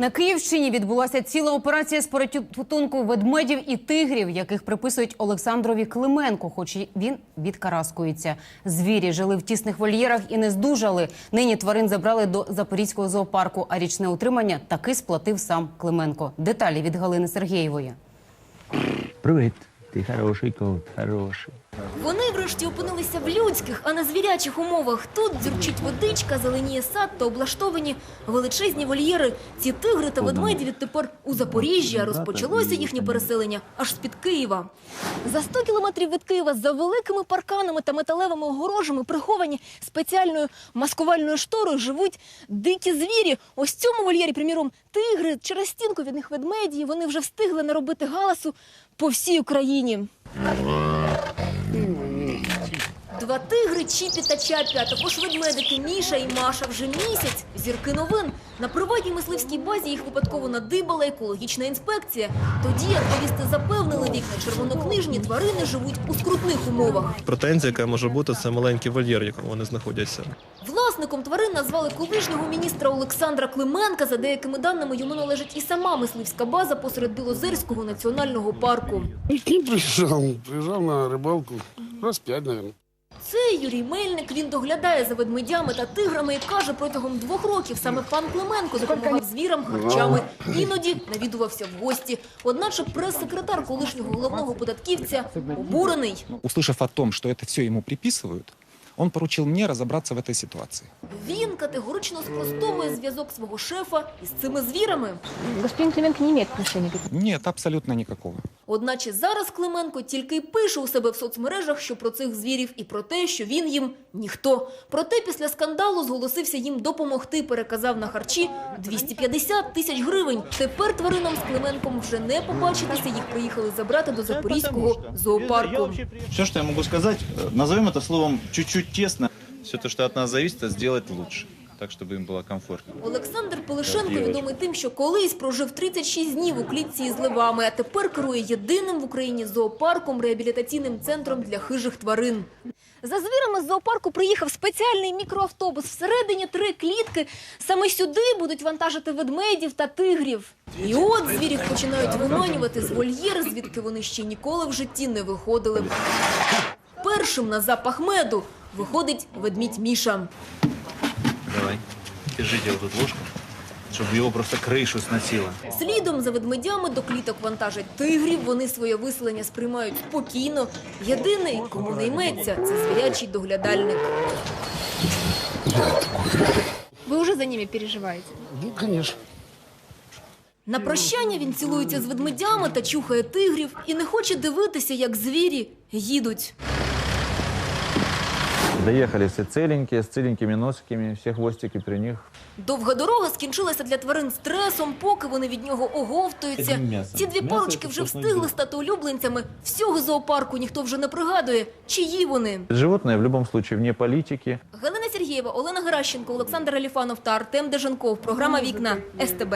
На Київщині відбулася ціла операція з порятунку ведмедів і тигрів, яких приписують Олександрові Клименко, хоч він відкараскується. Звірі жили в тісних вольєрах і не здужали. Нині тварин забрали до Запорізького зоопарку, а річне утримання таки сплатив сам Клименко. Деталі від Галини Сергієвої. Привіт, ти хороший кот, хороший. Вони врешті опинилися в людських, а не звірячих умовах. Тут дзюрчить водичка, зеленіє сад та облаштовані величезні вольєри. Ці тигри та ведмеді відтепер у Запоріжжі, а розпочалося їхнє переселення аж з-під Києва. За 100 кілометрів від Києва за великими парканами та металевими огорожами, приховані спеціальною маскувальною шторою, живуть дикі звірі. Ось цьому вольєрі, приміром, тигри, через стінку від них ведмеді. Вони вже встигли наробити галасу по всій Україні. Два тигри Чіпі та Чапі, а також ведмедики Міша і Маша вже місяць. Зірки новин. На приватній мисливській базі їх випадково надибала екологічна інспекція. Тоді активісти запевнили, вікна червонокнижні тварини живуть у скрутних умовах. Претензія, яка може бути, це маленький вольєр, в якому вони знаходяться. Власником тварин назвали колишнього міністра Олександра Клименка. За деякими даними, йому належить і сама мисливська база посеред Білозерського національного парку. Приезжал, приезжал на рыбалку раз пять, наверное. Це Юрій Мельник. Він доглядає за ведмедями та тиграми і каже, протягом двох років саме пан Клименко допомагав звірам харчами. Іноді навідувався в гості. Одначе прес-секретар колишнього головного податківця обурений. Услышав о том, что это все ему приписывают, он поручил мне разобраться в этой ситуации. Він категорично спростовує зв'язок свого шефа із цими звірами. Господин Клименко не имеет отношения к этому. Нет, абсолютно никакого. Одначе зараз Клименко тільки й пише у себе в соцмережах, що про цих звірів і про те, що він їм ніхто. Проте після скандалу зголосився їм допомогти, переказав на харчі 250 тисяч гривень. Тепер тваринам з Клименком вже не побачитися. Їх приїхали забрати до Запорізького зоопарку. Все, что я могу сказать, э, назовем это словом чуть-чуть тесно. Все то, что от нас зависит, это сделать лучше, так, чтобы им было комфортно. Олександр Пилишенко відомий тим, що колись прожив 36 днів у клітці із левами, а тепер керує єдиним в Україні зоопарком, реабілітаційним центром для хижих тварин. За звірами з зоопарку приїхав спеціальний мікроавтобус. Всередині три клітки. Саме сюди будуть вантажити ведмедів та тигрів. І от звірів починають виманювати з вольєр, звідки вони ще ніколи в житті не виходили. Першим на запах меду виходить ведмідь Міша. Давай, держите вот тут ложку, чтобы его просто крышу сносило. Слідом за ведмедями до кліток вантажать тигрів. Вони своє виселення сприймають спокійно. Єдиний, кому не йметься, це звірячий доглядальник. Вы уже за ними переживаете? Ну, конечно. На прощання він цілується з ведмедями та чухає тигрів і не хоче дивитися, як звірі їдуть. Доехали все целенькие, с целенькими носиками, все хвостики при них. Довга дорога скінчилася для тварин стресом, поки вони від нього оговтуються. Ці дві парочки вже встигли стати улюбленцями. Всього зоопарку ніхто вже не пригадує, чиї вони. Животные в любом случае вне политики. Галина Сергієва, Олена Геращенко, Олександр Аліфанов та Артем Деженков. Програма Вікна СТБ.